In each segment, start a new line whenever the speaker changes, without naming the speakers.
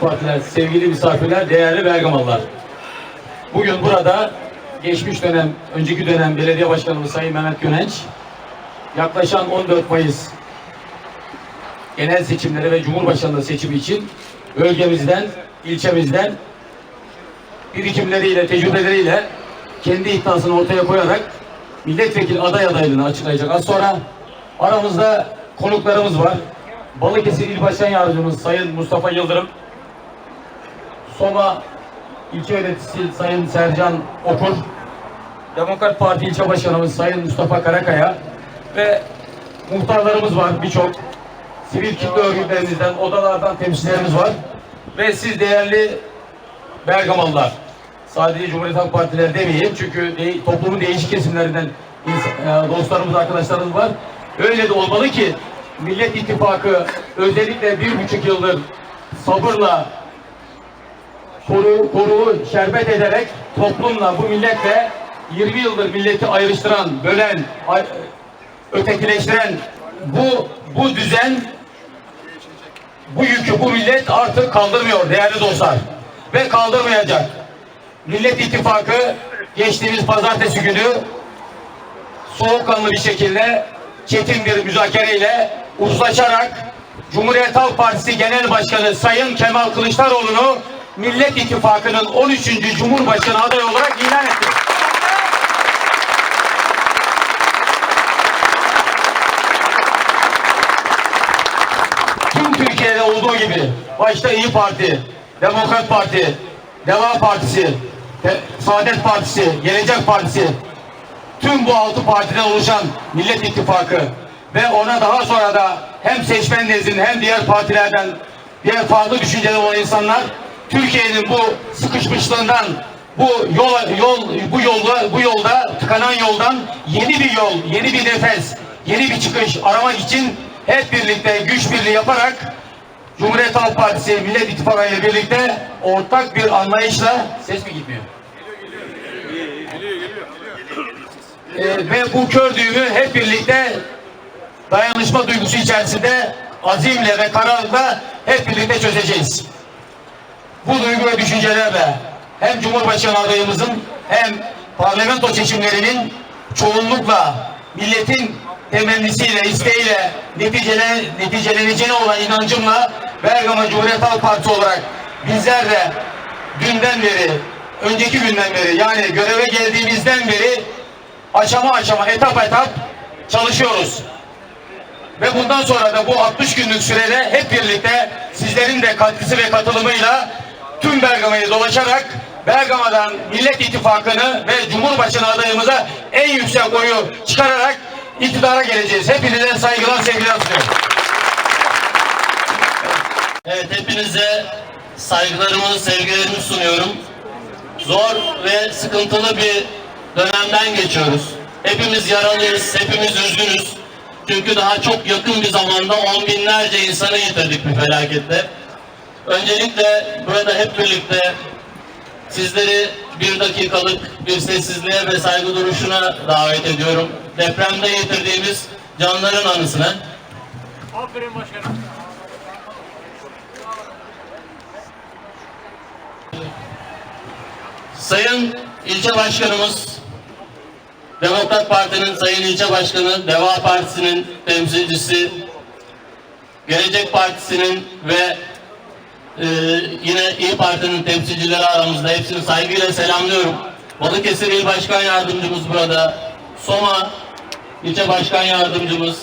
Partiler, sevgili misafirler, değerli Bergamalılar. Bugün burada geçmiş dönem, önceki dönem belediye başkanımız Sayın Mehmet Gönenç, yaklaşan 14 Mayıs genel seçimleri ve Cumhurbaşkanlığı seçimi için bölgemizden, ilçemizden birikimleriyle, tecrübeleriyle kendi iddiasını ortaya koyarak milletvekili aday adaylığını açıklayacak. Az sonra aramızda konuklarımız var. Balıkesir İl Başkan Yardımcımız Sayın Mustafa Yıldırım, Soma İlçe Yöneticisi Sayın Sercan Okur, Demokrat Parti İlçe Başkanımız Sayın Mustafa Karakaya ve muhtarlarımız var birçok. Sivil kitle örgütlerimizden, odalardan temsilcilerimiz var. Ve siz değerli Bergamalılar, sadece Cumhuriyet Halk Partileri demeyeyim çünkü de, toplumun değişik kesimlerinden e, dostlarımız, arkadaşlarımız var. Öyle de olmalı ki Millet İttifakı özellikle bir buçuk yıldır sabırla koru, koru şerbet ederek toplumla bu milletle 20 yıldır milleti ayrıştıran, bölen, ötekileştiren bu bu düzen bu yükü bu millet artık kaldırmıyor değerli dostlar. Ve kaldırmayacak. Millet İttifakı geçtiğimiz pazartesi günü soğukkanlı bir şekilde çetin bir müzakereyle uzlaşarak Cumhuriyet Halk Partisi Genel Başkanı Sayın Kemal Kılıçdaroğlu'nu Millet İttifakı'nın 13. Cumhurbaşkanı adayı olarak ilan etti. Tüm Türkiye'de olduğu gibi başta İyi Parti, Demokrat Parti, Deva Partisi, Saadet Partisi, Gelecek Partisi, tüm bu altı partiden oluşan Millet İttifakı ve ona daha sonra da hem seçmen nezdinde hem diğer partilerden diğer farklı düşünceli olan insanlar Türkiye'nin bu sıkışmışlığından bu yola, yol bu yolda bu yolda tıkanan yoldan yeni bir yol, yeni bir nefes, yeni bir çıkış aramak için hep birlikte güç birliği yaparak Cumhuriyet Halk Partisi Millet İttifakı ile birlikte ortak bir anlayışla ses mi gitmiyor? Ee, ve bu kör düğümü hep birlikte dayanışma duygusu içerisinde azimle ve kararlılıkla hep birlikte çözeceğiz. Bu duygu ve düşüncelerle hem Cumhurbaşkanı adayımızın hem parlamento seçimlerinin çoğunlukla milletin temennisiyle, isteğiyle neticele, neticeleneceğine olan inancımla Bergama Cumhuriyet Halk Partisi olarak bizler de dünden beri, önceki günden beri yani göreve geldiğimizden beri aşama aşama, etap etap çalışıyoruz. Ve bundan sonra da bu 60 günlük sürede hep birlikte sizlerin de katkısı ve katılımıyla tüm Bergama'yı dolaşarak Bergama'dan Millet İttifakı'nı ve Cumhurbaşkanı adayımıza en yüksek oyu çıkararak iktidara geleceğiz. Hepinize saygılar, sevgiler sunuyorum.
Evet hepinize saygılarımı, sevgilerimi sunuyorum. Zor ve sıkıntılı bir dönemden geçiyoruz. Hepimiz yaralıyız, hepimiz üzgünüz. Çünkü daha çok yakın bir zamanda on binlerce insanı yitirdik bir felakette. Öncelikle burada hep birlikte sizleri bir dakikalık bir sessizliğe ve saygı duruşuna davet ediyorum. Depremde yitirdiğimiz canların anısına.
Aferin başkanım.
Sayın ilçe başkanımız, Demokrat Parti'nin sayın ilçe başkanı, Deva Partisi'nin temsilcisi, Gelecek Partisi'nin ve e, yine İyi Parti'nin temsilcileri aramızda hepsini saygıyla selamlıyorum. Balıkesir İl Başkan Yardımcımız burada, Soma İlçe Başkan Yardımcımız,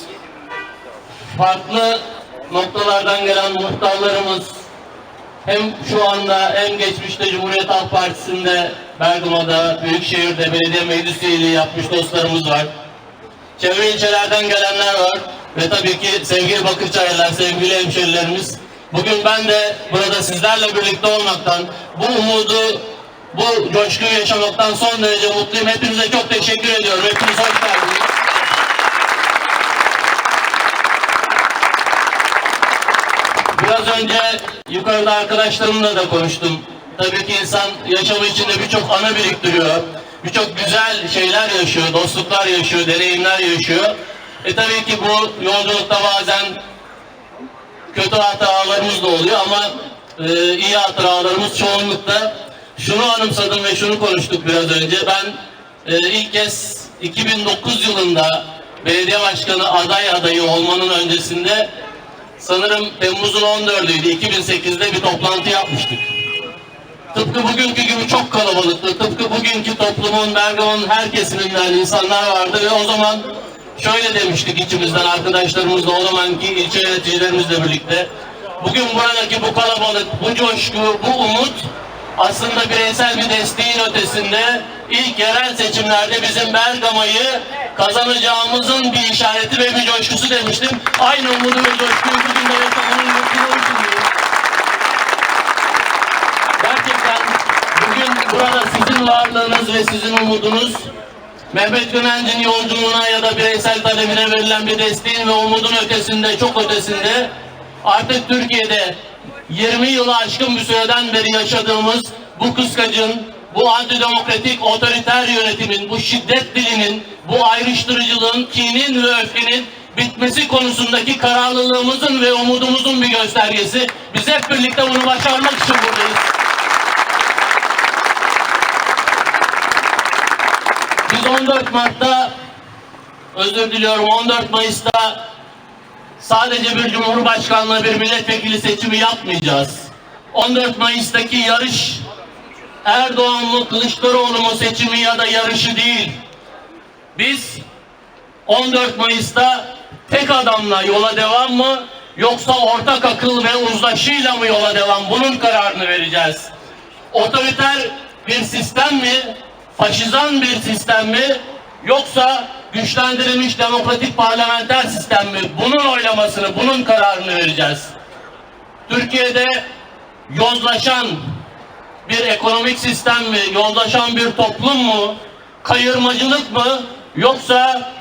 farklı noktalardan gelen muhtarlarımız, hem şu anda hem geçmişte Cumhuriyet Halk Partisi'nde Bergama'da, Büyükşehir'de belediye meclis üyeliği yapmış dostlarımız var. Çevre ilçelerden gelenler var ve tabii ki sevgili Bakırçaylılar, sevgili hemşerilerimiz. Bugün ben de burada sizlerle birlikte olmaktan, bu umudu, bu coşkuyu yaşamaktan son derece mutluyum. Hepinize çok teşekkür ediyorum. Hepiniz hoş geldiniz. Biraz önce yukarıda arkadaşlarımla da konuştum. Tabii ki insan yaşamı içinde birçok anı biriktiriyor. Birçok güzel şeyler yaşıyor, dostluklar yaşıyor, deneyimler yaşıyor. E tabii ki bu yolculukta bazen kötü hatalarımız da oluyor ama e, iyi hatıralarımız çoğunlukla. Şunu anımsadım ve şunu konuştuk biraz önce. Ben e, ilk kez 2009 yılında belediye başkanı aday adayı olmanın öncesinde sanırım Temmuz'un 14'üydü. 2008'de bir toplantı yapmıştık. Tıpkı bugünkü gibi çok kalabalıktı. Tıpkı bugünkü toplumun, Bergama'nın her kesiminden insanlar vardı ve o zaman şöyle demiştik içimizden arkadaşlarımızla, o zamanki ilçe yöneticilerimizle birlikte. Bugün buradaki bu kalabalık, bu coşku, bu umut aslında bireysel bir desteğin ötesinde ilk yerel seçimlerde bizim Bergama'yı kazanacağımızın bir işareti ve bir coşkusu demiştim. Aynı umudu ve coşkuyu bugün de yaşamanın. Gerçekten bugün burada sizin varlığınız ve sizin umudunuz Mehmet Günenc'in yolculuğuna ya da bireysel talebine verilen bir desteğin ve umudun ötesinde, çok ötesinde artık Türkiye'de 20 yılı aşkın bir süreden beri yaşadığımız bu kıskacın, bu antidemokratik otoriter yönetimin, bu şiddet dilinin, bu ayrıştırıcılığın, kinin ve öfkenin bitmesi konusundaki kararlılığımızın ve umudumuzun bir göstergesi. Biz hep birlikte bunu başarmak için buradayız. 14 Mart'ta özür diliyorum 14 Mayıs'ta sadece bir cumhurbaşkanlığı bir milletvekili seçimi yapmayacağız. 14 Mayıs'taki yarış Erdoğan mı Kılıçdaroğlu mu seçimi ya da yarışı değil. Biz 14 Mayıs'ta tek adamla yola devam mı yoksa ortak akıl ve uzlaşıyla mı yola devam bunun kararını vereceğiz. Otoriter bir sistem mi, faşizan bir sistem mi yoksa güçlendirilmiş demokratik parlamenter sistem mi? Bunun oylamasını, bunun kararını vereceğiz. Türkiye'de yozlaşan bir ekonomik sistem mi, yozlaşan bir toplum mu, kayırmacılık mı, yoksa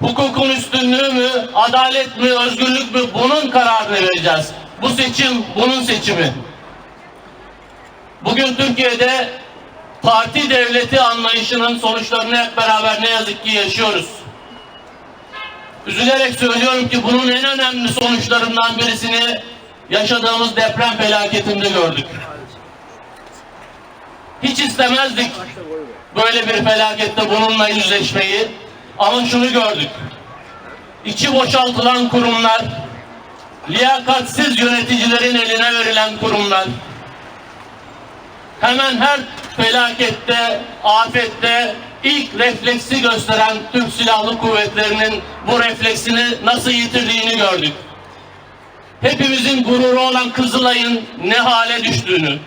hukukun üstünlüğü mü, adalet mi, özgürlük mü bunun kararını vereceğiz. Bu seçim bunun seçimi. Bugün Türkiye'de parti devleti anlayışının sonuçlarını hep beraber ne yazık ki yaşıyoruz. Üzülerek söylüyorum ki bunun en önemli sonuçlarından birisini yaşadığımız deprem felaketinde gördük. Hiç istemezdik böyle bir felakette bununla yüzleşmeyi ama şunu gördük. İçi boşaltılan kurumlar, liyakatsiz yöneticilerin eline verilen kurumlar, hemen her felakette, afette ilk refleksi gösteren Türk Silahlı Kuvvetleri'nin bu refleksini nasıl yitirdiğini gördük. Hepimizin gururu olan Kızılay'ın ne hale düştüğünü,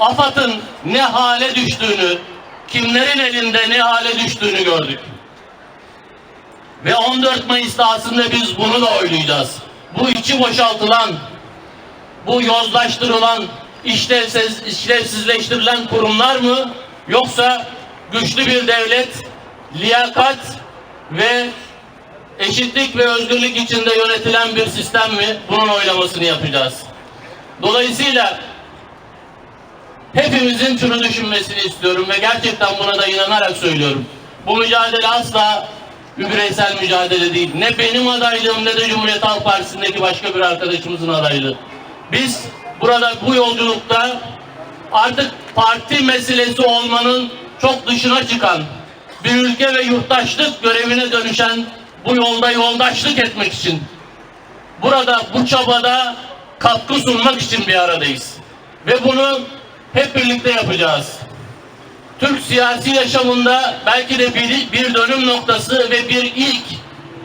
AFAD'ın ne hale düştüğünü, kimlerin elinde ne hale düştüğünü gördük. Ve 14 Mayıs'ta aslında biz bunu da oylayacağız. Bu içi boşaltılan, bu yozlaştırılan, işlevsiz, işlevsizleştirilen kurumlar mı? Yoksa güçlü bir devlet, liyakat ve eşitlik ve özgürlük içinde yönetilen bir sistem mi? Bunun oylamasını yapacağız. Dolayısıyla hepimizin şunu düşünmesini istiyorum ve gerçekten buna da inanarak söylüyorum. Bu mücadele asla bir bireysel mücadele değil. Ne benim adaylığım ne de Cumhuriyet Halk Partisi'ndeki başka bir arkadaşımızın adaylığı. Biz burada bu yolculukta artık parti meselesi olmanın çok dışına çıkan bir ülke ve yurttaşlık görevine dönüşen bu yolda yoldaşlık etmek için burada bu çabada katkı sunmak için bir aradayız. Ve bunu hep birlikte yapacağız. Türk siyasi yaşamında belki de bir, bir dönüm noktası ve bir ilk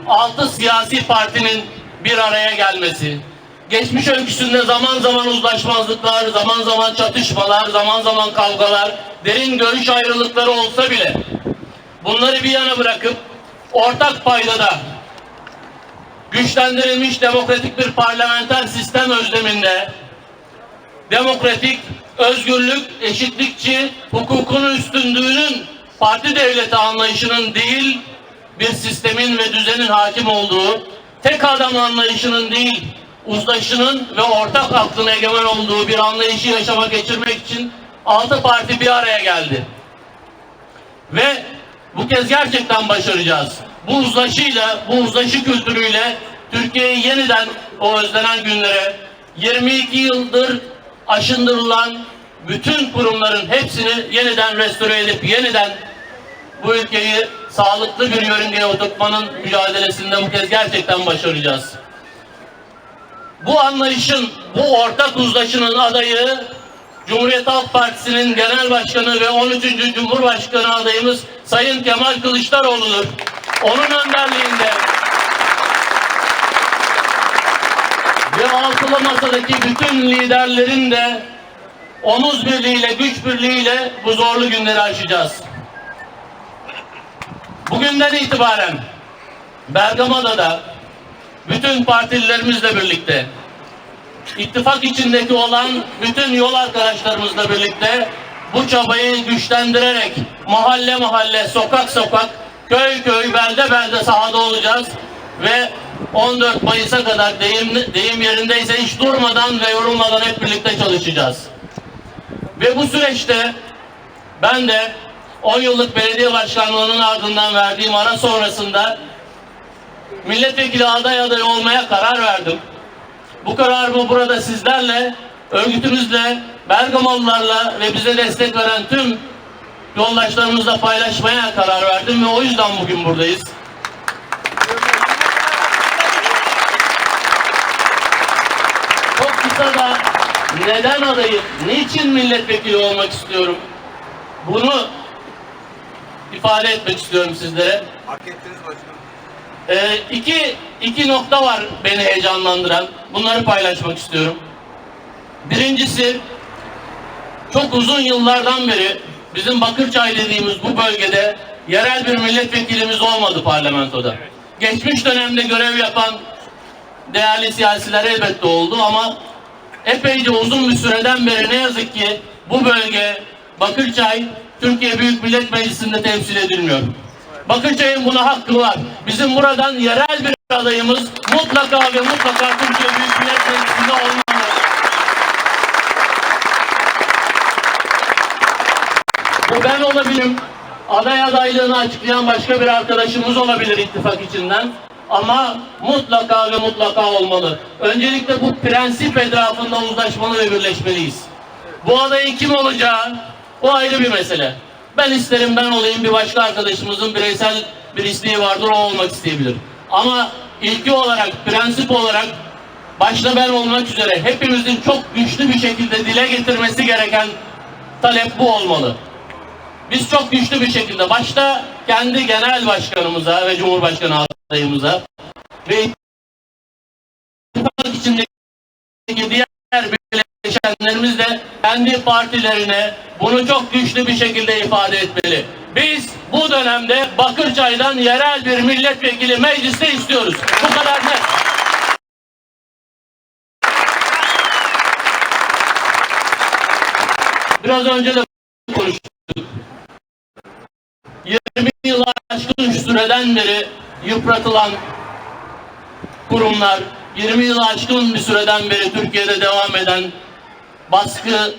altı siyasi partinin bir araya gelmesi. Geçmiş öyküsünde zaman zaman uzlaşmazlıklar, zaman zaman çatışmalar, zaman zaman kavgalar, derin görüş ayrılıkları olsa bile bunları bir yana bırakıp ortak paydada güçlendirilmiş demokratik bir parlamenter sistem özleminde demokratik, özgürlük, eşitlikçi, hukukun üstünlüğünün parti devleti anlayışının değil, bir sistemin ve düzenin hakim olduğu, tek adam anlayışının değil, uzlaşının ve ortak aklın egemen olduğu bir anlayışı yaşama geçirmek için altı parti bir araya geldi. Ve bu kez gerçekten başaracağız. Bu uzlaşıyla, bu uzlaşı kültürüyle Türkiye'yi yeniden o özlenen günlere 22 yıldır aşındırılan bütün kurumların hepsini yeniden restore edip yeniden bu ülkeyi sağlıklı bir yörüngeye oturtmanın mücadelesinde bu kez gerçekten başaracağız. Bu anlayışın, bu ortak uzlaşının adayı Cumhuriyet Halk Partisi'nin genel başkanı ve 13. Cumhurbaşkanı adayımız Sayın Kemal Kılıçdaroğlu'dur. Onun önderliğinde ve altılı masadaki bütün liderlerin de omuz birliğiyle, güç birliğiyle bu zorlu günleri aşacağız. Bugünden itibaren Bergama'da da bütün partililerimizle birlikte ittifak içindeki olan bütün yol arkadaşlarımızla birlikte bu çabayı güçlendirerek mahalle mahalle, sokak sokak, köy köy, belde belde sahada olacağız ve 14 Mayıs'a kadar deyim, deyim yerindeyse hiç durmadan ve yorulmadan hep birlikte çalışacağız. Ve bu süreçte ben de 10 yıllık belediye başkanlığının ardından verdiğim ara sonrasında milletvekili aday adayı olmaya karar verdim. Bu kararımı burada sizlerle, örgütümüzle, Bergamalılarla ve bize destek veren tüm yoldaşlarımızla paylaşmaya karar verdim ve o yüzden bugün buradayız. Çok kısa da neden adayım, niçin milletvekili olmak istiyorum? Bunu ifade etmek istiyorum sizlere.
Hak ettiniz başkanım.
Ee, iki, iki nokta var beni heyecanlandıran. Bunları paylaşmak istiyorum. Birincisi, çok uzun yıllardan beri bizim Bakırçay dediğimiz bu bölgede yerel bir milletvekilimiz olmadı parlamentoda. Geçmiş dönemde görev yapan değerli siyasiler elbette oldu ama epeyce uzun bir süreden beri ne yazık ki bu bölge Bakırçay Türkiye Büyük Millet Meclisi'nde temsil edilmiyor. Bakırçay'ın buna hakkı var. Bizim buradan yerel bir adayımız mutlaka ve mutlaka Türkiye Büyük Millet Meclisi'nde olmalı. Bu ben olabilirim. Aday adaylığını açıklayan başka bir arkadaşımız olabilir ittifak içinden. Ama mutlaka ve mutlaka olmalı. Öncelikle bu prensip etrafında uzlaşmalı ve birleşmeliyiz. Bu adayın kim olacağı o ayrı bir mesele. Ben isterim ben olayım bir başka arkadaşımızın bireysel bir isteği vardır o olmak isteyebilir. Ama ilki olarak, prensip olarak başta ben olmak üzere hepimizin çok güçlü bir şekilde dile getirmesi gereken talep bu olmalı. Biz çok güçlü bir şekilde başta kendi genel başkanımıza ve cumhurbaşkanı adayımıza ve ittifak içindeki diğer bileşenlerimiz de kendi partilerine bunu çok güçlü bir şekilde ifade etmeli. Biz bu dönemde Bakırçay'dan yerel bir milletvekili mecliste istiyoruz. Bu kadar net. Biraz önce de konuştuk. 20 yıl aşkın süreden beri yıpratılan kurumlar, 20 yıl aşkın bir süreden beri Türkiye'de devam eden baskı,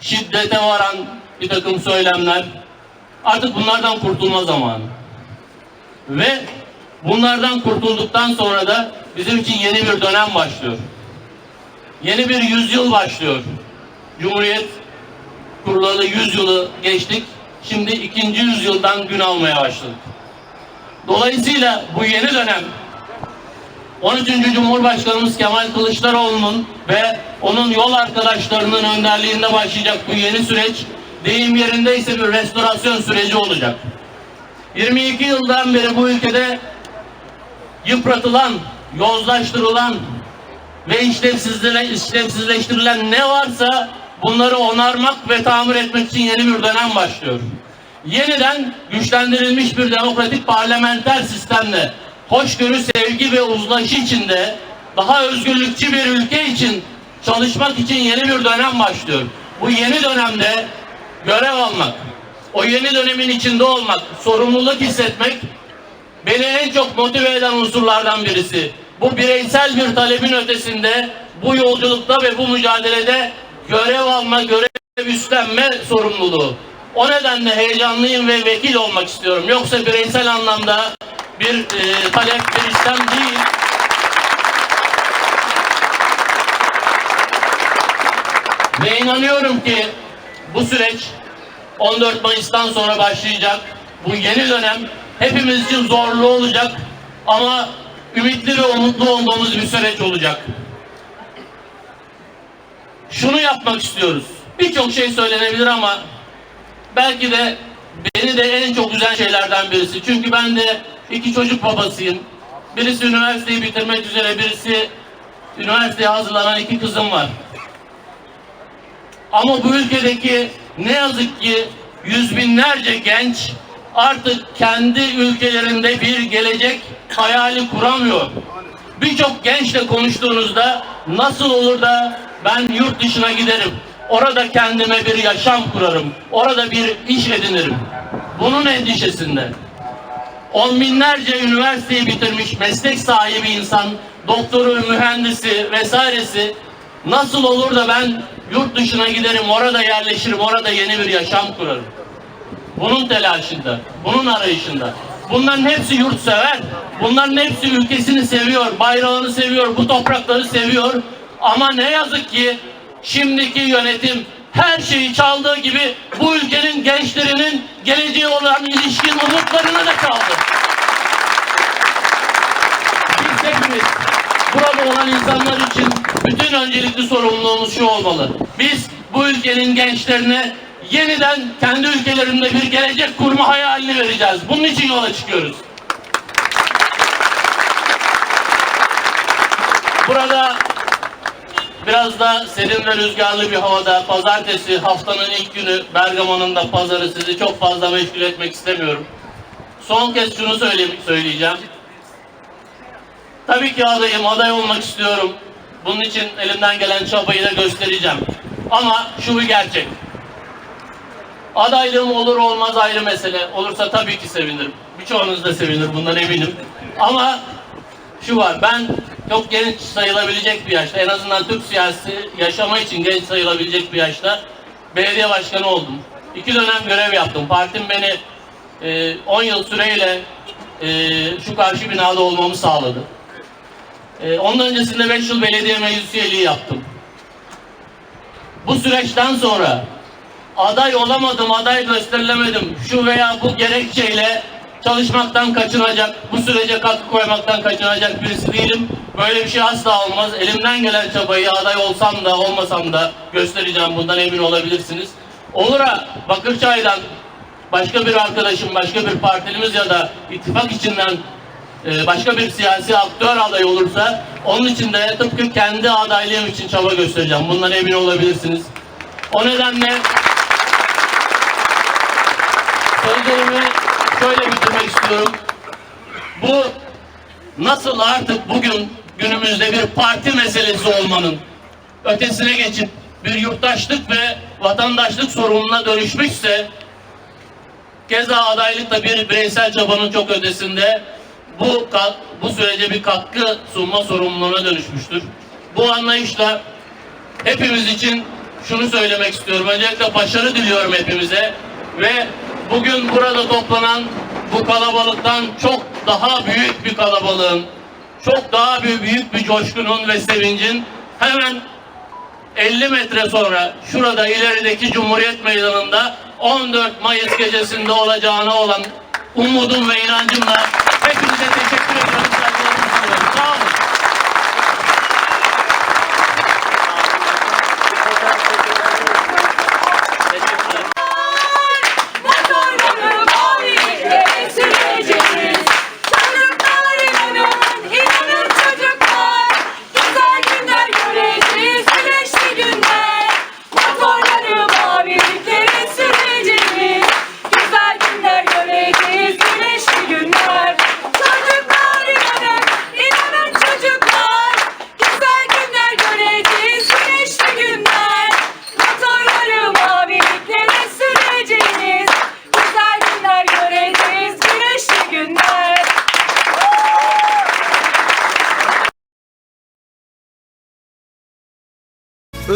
şiddete varan bir takım söylemler, artık bunlardan kurtulma zamanı. Ve bunlardan kurtulduktan sonra da bizim için yeni bir dönem başlıyor. Yeni bir yüzyıl başlıyor. Cumhuriyet kurulalı 100 yılı geçtik. Şimdi ikinci yüzyıldan gün almaya başladık. Dolayısıyla bu yeni dönem 13. Cumhurbaşkanımız Kemal Kılıçdaroğlu'nun ve onun yol arkadaşlarının önderliğinde başlayacak bu yeni süreç deyim yerindeyse bir restorasyon süreci olacak. 22 yıldan beri bu ülkede yıpratılan, yozlaştırılan ve işlevsizle, işlevsizleştirilen ne varsa bunları onarmak ve tamir etmek için yeni bir dönem başlıyor. Yeniden güçlendirilmiş bir demokratik parlamenter sistemle hoşgörü, sevgi ve uzlaşı içinde daha özgürlükçü bir ülke için çalışmak için yeni bir dönem başlıyor. Bu yeni dönemde görev almak, o yeni dönemin içinde olmak, sorumluluk hissetmek beni en çok motive eden unsurlardan birisi. Bu bireysel bir talebin ötesinde bu yolculukta ve bu mücadelede görev alma, görev üstlenme sorumluluğu. O nedenle heyecanlıyım ve vekil olmak istiyorum. Yoksa bireysel anlamda bir e, talep, bir istem değil. Ve inanıyorum ki bu süreç 14 Mayıs'tan sonra başlayacak. Bu yeni dönem hepimiz için zorlu olacak ama ümitli ve umutlu olduğumuz bir süreç olacak. Şunu yapmak istiyoruz. Birçok şey söylenebilir ama belki de beni de en çok üzen şeylerden birisi. Çünkü ben de iki çocuk babasıyım. Birisi üniversiteyi bitirmek üzere, birisi üniversiteye hazırlanan iki kızım var. Ama bu ülkedeki ne yazık ki yüz binlerce genç artık kendi ülkelerinde bir gelecek hayali kuramıyor. Birçok gençle konuştuğunuzda nasıl olur da ben yurt dışına giderim, orada kendime bir yaşam kurarım, orada bir iş edinirim. Bunun endişesinde. On binlerce üniversiteyi bitirmiş meslek sahibi insan, doktoru, mühendisi vesairesi nasıl olur da ben yurt dışına giderim, orada yerleşirim, orada yeni bir yaşam kurarım. Bunun telaşında, bunun arayışında. Bunların hepsi yurtsever. Bunların hepsi ülkesini seviyor, bayrağını seviyor, bu toprakları seviyor. Ama ne yazık ki şimdiki yönetim her şeyi çaldığı gibi bu ülkenin gençlerinin geleceği olan ilişkin umutlarını da çaldı. Biz hepimiz burada olan insanlar için bütün öncelikli sorumluluğumuz şu olmalı. Biz bu ülkenin gençlerine yeniden kendi ülkelerinde bir gelecek kurma hayalini vereceğiz. Bunun için yola çıkıyoruz. Burada biraz da serin ve rüzgarlı bir havada pazartesi haftanın ilk günü Bergama'nın da pazarı sizi çok fazla meşgul etmek istemiyorum. Son kez şunu söyle söyleyeceğim. Tabii ki adayım, aday olmak istiyorum. Bunun için elimden gelen çabayı da göstereceğim. Ama şu bir gerçek. Adaylığım olur olmaz ayrı mesele. Olursa tabii ki sevinirim. Birçoğunuz da sevinir bundan eminim. Ama şu var, ben çok genç sayılabilecek bir yaşta, en azından Türk siyasi yaşama için genç sayılabilecek bir yaşta belediye başkanı oldum. İki dönem görev yaptım. Partim beni e, 10 yıl süreyle e, şu karşı binada olmamı sağladı. E, ondan öncesinde 5 yıl belediye meclis üyeliği yaptım. Bu süreçten sonra aday olamadım, aday gösterilemedim. Şu veya bu gerekçeyle çalışmaktan kaçınacak, bu sürece katkı koymaktan kaçınacak birisi değilim. Böyle bir şey asla olmaz. Elimden gelen çabayı aday olsam da olmasam da göstereceğim. Bundan emin olabilirsiniz. Olur ha Bakırçay'dan başka bir arkadaşım, başka bir partilimiz ya da ittifak içinden başka bir siyasi aktör aday olursa onun için de tıpkı kendi adaylığım için çaba göstereceğim. Bundan emin olabilirsiniz. O nedenle sözlerimi şöyle bitirmek istiyorum. Bu nasıl artık bugün günümüzde bir parti meselesi olmanın ötesine geçip bir yurttaşlık ve vatandaşlık sorununa dönüşmüşse keza adaylık da bir bireysel çabanın çok ötesinde bu bu sürece bir katkı sunma sorumluluğuna dönüşmüştür. Bu anlayışla hepimiz için şunu söylemek istiyorum. Öncelikle başarı diliyorum hepimize ve bugün burada toplanan bu kalabalıktan çok daha büyük bir kalabalığın, çok daha büyük, büyük bir coşkunun ve sevincin hemen 50 metre sonra şurada ilerideki Cumhuriyet Meydanı'nda 14 Mayıs gecesinde olacağına olan umudum ve inancımla hepinize teşekkür ediyorum. Saygılarımı sunuyorum. Sağ olun.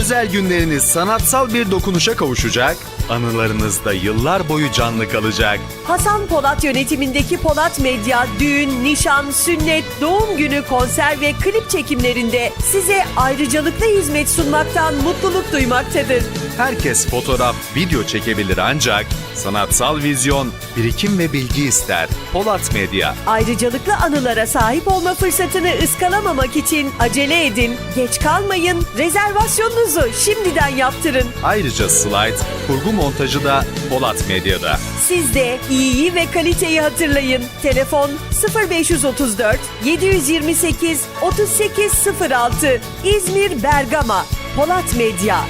Özel günleriniz sanatsal bir dokunuşa kavuşacak, anılarınızda yıllar boyu canlı kalacak.
Hasan Polat yönetimindeki Polat Medya düğün, nişan, sünnet, doğum günü, konser ve klip çekimlerinde size ayrıcalıklı hizmet sunmaktan mutluluk duymaktadır.
Herkes fotoğraf, video çekebilir ancak sanatsal vizyon, birikim ve bilgi ister. Polat Medya.
Ayrıcalıklı anılara sahip olma fırsatını ıskalamamak için acele edin, geç kalmayın, rezervasyonunuzu şimdiden yaptırın.
Ayrıca slide, kurgu montajı da Polat Medya'da.
Siz de iyiyi ve kaliteyi hatırlayın. Telefon 0534 728 3806 İzmir Bergama Polat Medya